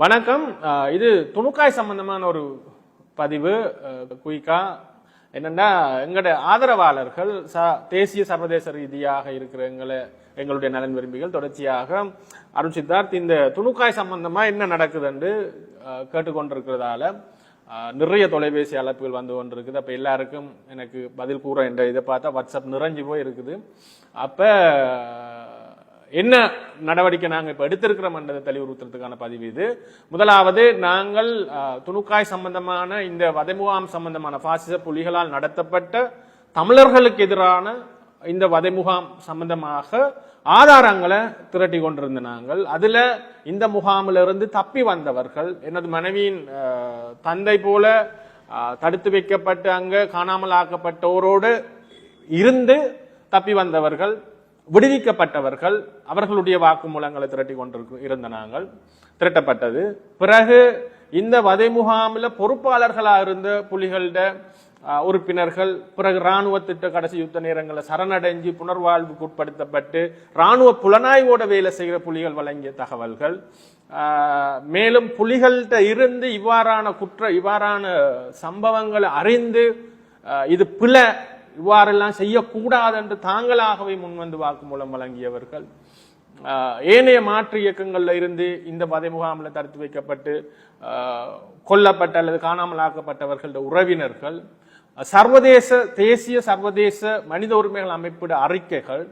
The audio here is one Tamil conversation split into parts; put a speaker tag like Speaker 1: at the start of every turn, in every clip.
Speaker 1: வணக்கம். இது துணுக்காய் சம்பந்தமான ஒரு பதிவு. குயிக்கா. என்னன்னா எங்களோட ஆதரவாளர்கள் ச தேசிய சர்வதேச ரீதியாக இருக்கிற எங்களை எங்களுடைய நலன் விரும்பிகள் தொடர்ச்சியாக. அருண் சித்தார்த் இந்த துணுக்காய் சம்பந்தமா என்ன நடக்குதுன்னு கேட்டுக்கொண்டிருக்கிறதால நிறைய தொலைபேசி அழைப்புகள் வந்து கொண்டிருக்குது. அப்போ எல்லாருக்கும் எனக்கு பதில் கூற என்ற இதை பார்த்தா வாட்ஸ்அப் நிறைஞ்சு போய் இருக்குது அப்போ என்ன நடவடிக்கை நாங்கள் இப்போ எடுத்திருக்கிறோம் என்றதை தெளிவுறுத்துறதுக்கான பதிவு இது. முதலாவது நாங்கள் துணுக்காய் சம்பந்தமான இந்த வதைமுகாம் சம்பந்தமான பாசிச புலிகளால் நடத்தப்பட்ட தமிழர்களுக்கு எதிரான இந்த வதைமுகாம் சம்பந்தமாக ஆதாரங்களை திரட்டி கொண்டிருந்த நாங்கள். அதில் இந்த முகாமிலிருந்து தப்பி வந்தவர்கள் எனது மனைவியின் தந்தை போல தடுத்து வைக்கப்பட்டு அங்கே காணாமல் ஆக்கப்பட்டோரோடு இருந்து தப்பி வந்தவர்கள் விடுவிக்கப்பட்டவர்கள் அவர்களுடைய வாக்குமூலங்களை திரட்டி கொண்டிருக்கு இருந்த நாங்கள் திரட்டப்பட்டது. பிறகு இந்த வதை முகாமில் பொறுப்பாளர்களாக இருந்த புலிகளிட உறுப்பினர்கள் பிறகு ராணுவ திட்ட கடைசி யுத்த நேரங்களில் சரணடைஞ்சு புனர்வாழ்வுக்கு உட்படுத்தப்பட்டு ராணுவ புலனாய்வோட வேலை செய்கிற புலிகள் வழங்கிய தகவல்கள். மேலும் புலிகள்கிட்ட இருந்து இவ்வாறான குற்ற இவ்வாறான சம்பவங்களை அறிந்து இது பிழை இவ்வாறெல்லாம் செய்யக்கூடாது என்று தாங்களாகவே முன்வந்து வாக்குமூலம் வழங்கியவர்கள். ஏனைய மாற்று இயக்கங்களில் இருந்து இந்த வதை முகாமில் தடுத்து வைக்கப்பட்டு கொல்லப்பட்ட அல்லது காணாமல் ஆக்கப்பட்டவர்களோட உறவினர்கள் சர்வதேச தேசிய சர்வதேச மனித உரிமைகள் அமைப்பிட அறிக்கைகள்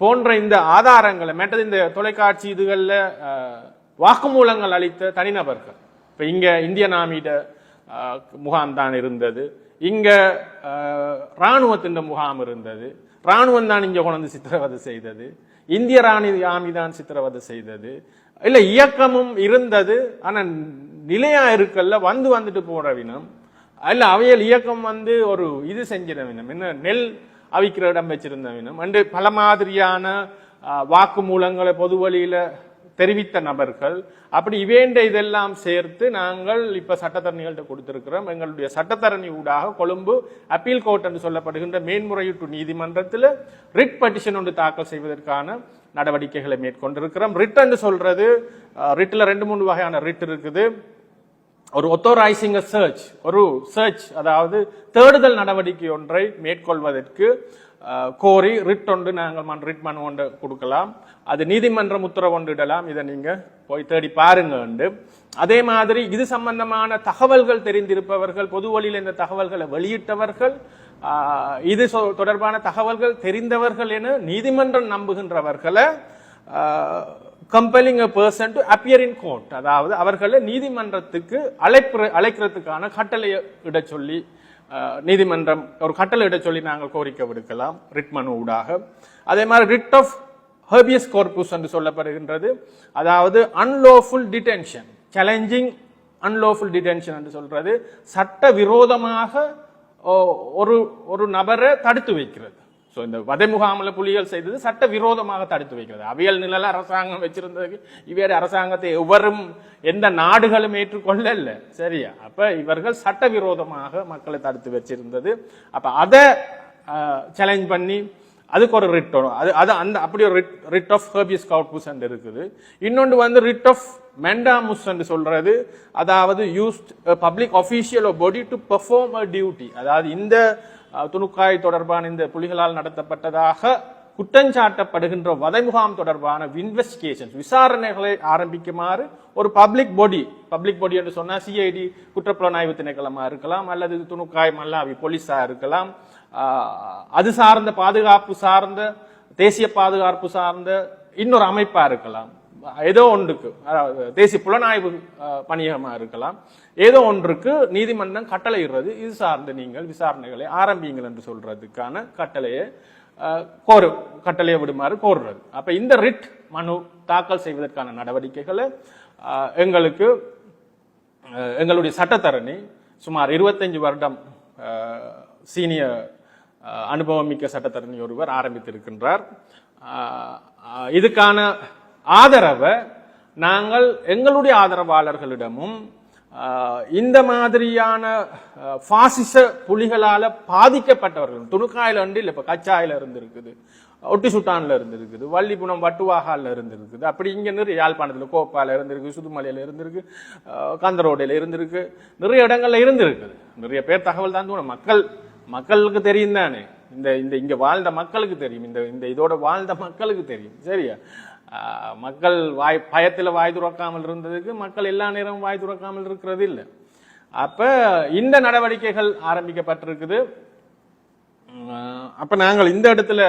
Speaker 1: போன்ற இந்த ஆதாரங்களை மேட்டது இந்த தொலைக்காட்சி இதுகளில் வாக்குமூலங்கள் அளித்த தனிநபர்கள். இப்போ இங்கே இந்திய நாமிட முகாம் தான் இருந்தது. இங்கே இராணுவத்தின் முகாம் இருந்தது. ராணுவம் தான் இங்கே கொண்டு சித்திரவதை செய்தது. இந்திய ராணி ஆமி தான் சித்திரவதை செய்தது. இல்லை இயக்கமும் இருந்தது. ஆனால் நிலையாக இருக்கல்ல வந்து வந்துட்டு போகிற வினம். இல்லை அவையல் இயக்கம் வந்து ஒரு இது செஞ்சிட வினம். என்ன நெல் அவிக்கிற இடம் வச்சிருந்த வினம். அண்டு பல மாதிரியான வாக்குமூலங்களை பொது வழியில் தெரிவித்த நபர்கள். அப்படி இவேண்ட இதெல்லாம் சேர்த்து நாங்கள் இப்ப சட்டத்தரணிகள்கிட்ட கொடுத்திருக்கிறோம். எங்களுடைய சட்டத்தரணி ஊடாக கொழும்பு அப்பீல் கோர்ட் என்று சொல்லப்படுகின்ற மேன்முறையீட்டு நீதிமன்றத்தில் ரிட் பட்டிஷன் ஒன்று தாக்கல் செய்வதற்கான நடவடிக்கைகளை மேற்கொண்டிருக்கிறோம். ரிட் என்று சொல்றது ரிட்டில் ரெண்டு மூணு வகையான ரிட் இருக்குது. ஒரு ஒத்தோரைசிங் சர்ச் ஒரு சர்ச் அதாவது தேடுதல் நடவடிக்கை ஒன்றை மேற்கொள்வதற்கு கோரி ரிட் ஒன்று நாங்கள் மன் ரிட் மனு ஒன்று கொடுக்கலாம். அது நீதிமன்றம் உத்தரவு ஒன்று இடலாம். இதை நீங்கள் போய் தேடி பாருங்க உண்டு அதே மாதிரி இது சம்பந்தமான தகவல்கள் தெரிந்திருப்பவர்கள் பொது வழியில் இந்த தகவல்களை வெளியிட்டவர்கள் இது தொடர்பான தகவல்கள் தெரிந்தவர்கள் என நீதிமன்றம் நம்புகின்றவர்களை compelling a person to appear in court அதாவது அவர்களை நீதிமன்றத்துக்கு அழைப்பு அழைக்கிறதுக்கான கட்டளை இட சொல்லி நீதிமன்றம் ஒரு கட்டளையிட சொல்லி நாங்கள் கோரிக்கை விடுக்கலாம் ரிட் மனு ஊடாக. அதே மாதிரி ரிட் ஆஃப் ஹர்பியஸ் கோர்பூஸ் என்று சொல்லப்படுகின்றது. அதாவது unlawful detention challenging unlawful detention என்று சொல்றது சட்ட விரோதமாக ஓ- ஒரு ஒரு நபரை தடுத்து வைக்கிறது. ஸோ இந்த வதை முகாமில் புலிகள் செய்தது சட்ட விரோதமாக தடுத்து வைக்கிறது. அவியல் நிழல அரசாங்கம் வச்சிருந்ததுக்கு இவர் அரசாங்கத்தை எவரும் எந்த நாடுகளும் ஏற்றுக்கொள்ள இல்லை சரியா? அப்போ இவர்கள் சட்ட விரோதமாக மக்களை தடுத்து வச்சிருந்தது. அப்போ அதை சேலஞ்ச் பண்ணி அதுக்கு ஒரு ரிட் அது அது அந்த அப்படி ஒரு writ writ of habeas and இருக்குது. இன்னொன்று வந்து ரிட் ஆஃப் மெண்டாமுஸ் சொல்றது. அதாவது used public official body to perform a duty அதாவது இந்த துணுக்காய் தொடர்பான இந்த புலிகளால் நடத்தப்பட்டதாக குற்றஞ்சாட்டப்படுகின்ற வதை முகாம் தொடர்பான இன்வெஸ்டிகேஷன் விசாரணைகளை ஆரம்பிக்குமாறு ஒரு பப்ளிக் பாடி பப்ளிக் பாடி என்று சொன்னால் சிஐடி குற்றப்புலனாய்வு திணைக்களமாக இருக்கலாம் அல்லது துணுக்காய் மல்லாவி போலீஸாக இருக்கலாம். அது சார்ந்த பாதுகாப்பு சார்ந்த தேசிய பாதுகாப்பு சார்ந்த இன்னொரு அமைப்பாக இருக்கலாம். ஏதோ ஒன்றுக்கு அதாவது தேசிய புலனாய்வு பணியகமாக இருக்கலாம். ஏதோ ஒன்றுக்கு நீதிமன்றம் கட்டளையிடுறது இது சார்ந்து நீங்கள் விசாரணைகளை ஆரம்பியுங்கள் என்று சொல்றதுக்கான கட்டளையை கோரு கட்டளையை விடுமாறு கோருறது அப்போ இந்த ரிட் மனு தாக்கல் செய்வதற்கான நடவடிக்கைகளை எங்களுக்கு எங்களுடைய சட்டத்தரணி சுமார் 25 வருடம் சீனியர் அனுபவமிக்க சட்டத்தரணி ஒருவர் ஆரம்பித்திருக்கின்றார். இதுக்கான ஆதரவை நாங்கள் எங்களுடைய ஆதரவாளர்களிடமும் இந்த மாதிரியான பாசிச புலிகளால் பாதிக்கப்பட்டவர்கள் துணுக்காயில் இருந்து இல்லை இப்போ கச்சாயில் இருந்துருக்குது ஒட்டி சுட்டானில் இருந்திருக்குது வள்ளிபுணம் வட்டுவாகால இருந்திருக்குது அப்படி இங்கே நிறைய யாழ்ப்பாணத்தில் கோப்பாவில் இருந்திருக்கு சுதுமலையில் இருந்திருக்கு கந்தரோடையில் இருந்திருக்கு நிறைய இடங்களில் இருந்திருக்குது நிறைய பேர் தகவல் தான் தூணும். மக்கள் மக்களுக்கு தெரியும் தானே. இந்த இந்த இங்கே வாழ்ந்த மக்களுக்கு தெரியும். இந்த இந்த இதோட வாழ்ந்த மக்களுக்கு தெரியும். சரியா? மக்கள் வாய் பயத்தில் வாய் துறக்காமல் இருந்ததுக்கு மக்கள் எல்லா நேரமும் வாய் துறக்காமல் இருக்கிறது இல்லை அப்போ இந்த நடவடிக்கைகள் ஆரம்பிக்கப்பட்டிருக்குது. அப்போ நாங்கள் இந்த இடத்துல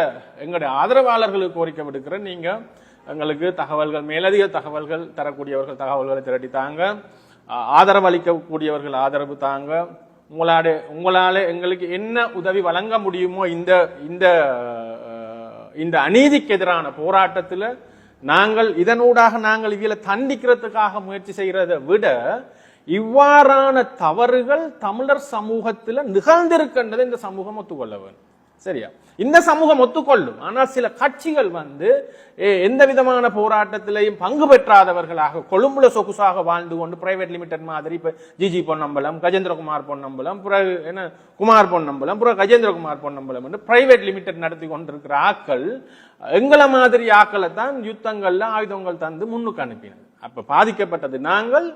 Speaker 1: எங்களுடைய ஆதரவாளர்களுக்கு கோரிக்கை விடுக்கிறோம் நீங்கள் எங்களுக்கு தகவல்கள் மேலதிக தகவல்கள் தரக்கூடியவர்கள் தகவல்களை திரட்டி தாங்க. ஆதரவு அளிக்கக்கூடியவர்கள் ஆதரவு தாங்க. உங்களாட உங்களால் எங்களுக்கு என்ன உதவி வழங்க முடியுமோ இந்த இந்த இந்த அநீதிக்கு எதிரான போராட்டத்தில் நாங்கள் இதனூடாக நாங்கள் இதில் தண்டிக்கிறதுக்காக முயற்சி செய்கிறத விட இவ்வாறான தவறுகள் தமிழர் சமூகத்தில் நிகழ்ந்திருக்கின்றதை இந்த சமூகம் ஒத்துக்கொள்ள வேண்டும். சரியா? இந்த சமூகம் ஒத்துக்கொள்ளும். ஆனால் சில கட்சிகள் வந்து எந்த விதமான போராட்டத்திலையும் பங்கு பெற்றாதவர்களாக கொழும்புல சொகுசாக வாழ்ந்து கொண்டு பிரைவேட் லிமிடெட் மாதிரி இப்போ ஜிஜி பொன்னம்பலம் கஜேந்திரகுமார் பொன்னம்பலம் பிறகு என்ன குமார் பொன்னம்பலம் பிறகு கஜேந்திரகுமார் பொன்னம்பலம் என்று பிரைவேட் லிமிடெட் நடத்தி கொண்டிருக்கிற ஆக்கள் எங்களை மாதிரி ஆக்களை தான் யுத்தங்கள்ல ஆயுதங்கள் தந்து முன்னுக்கு அனுப்பினது அப்போ பாதிக்கப்பட்டது நாங்கள்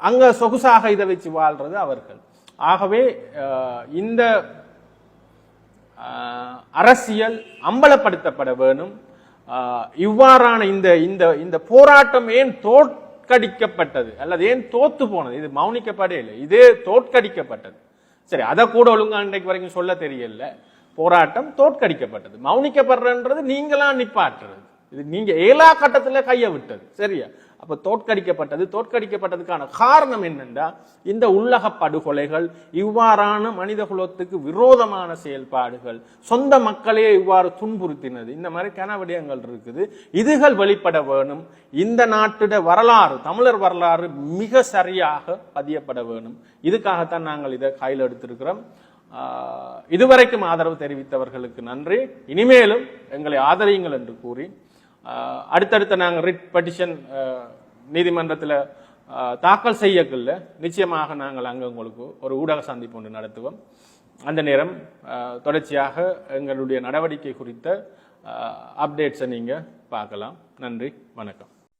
Speaker 1: அங்கே சொகுசாக இதை வச்சு வாழ்றது அவர்கள். ஆகவே இந்த அரசியல் அம்பலப்படுத்தப்பட வேணும். இவ்வாறான இந்த இந்த இந்த போராட்டம் ஏன் தோற்கடிக்கப்பட்டது? அல்லது ஏன் தோத்து போனது? இது மௌனிக்கப்படே இல்லை. இதே தோற்கடிக்கப்பட்டது. சரி அதை கூட ஒழுங்கா இன்றைக்கு வரைக்கும் சொல்ல தெரியல. போராட்டம் தோற்கடிக்கப்பட்டது. மௌனிக்கப்படுறன்றது நீங்களா நிப்பாட்டுறது. இது நீங்க ஏழா கட்டத்துல கையை விட்டது. சரியா? அப்ப தோற்கடிக்கப்பட்டது தோற்கடிக்கப்பட்டதுக்கான காரணம் என்னென்றா இந்த உள்ளக படுகொலைகள் இவ்வாறான மனித குலத்துக்கு விரோதமான செயல்பாடுகள் சொந்த மக்களே இவ்வாறு துன்புறுத்தினது. இந்த மாதிரி கனவிடயங்கள் இருக்குது. இதுகள் வெளிப்பட வேணும். இந்த நாட்டிட வரலாறு தமிழர் வரலாறு மிக சரியாக பதியப்பட வேணும். இதுக்காகத்தான் நாங்கள் இதை கையில் எடுத்திருக்கிறோம். இதுவரைக்கும் ஆதரவு தெரிவித்தவர்களுக்கு நன்றி. இனிமேலும் எங்களை ஆதரியுங்கள் என்று கூறி அடுத்தடுத்த நாங்கள் ரிட் பெட்டிஷன் நீதிமன்றத்தில் தாக்கல் செய்யக்குள்ள நிச்சயமாக நாங்கள் அங்கே உங்களுக்கு ஒரு ஊடக சந்திப்பு ஒன்று நடத்துவோம். அந்த நேரம் தொடர்ச்சியாக எங்களுடைய நடவடிக்கை குறித்த அப்டேட்ஸை நீங்கள் பார்க்கலாம். நன்றி வணக்கம்.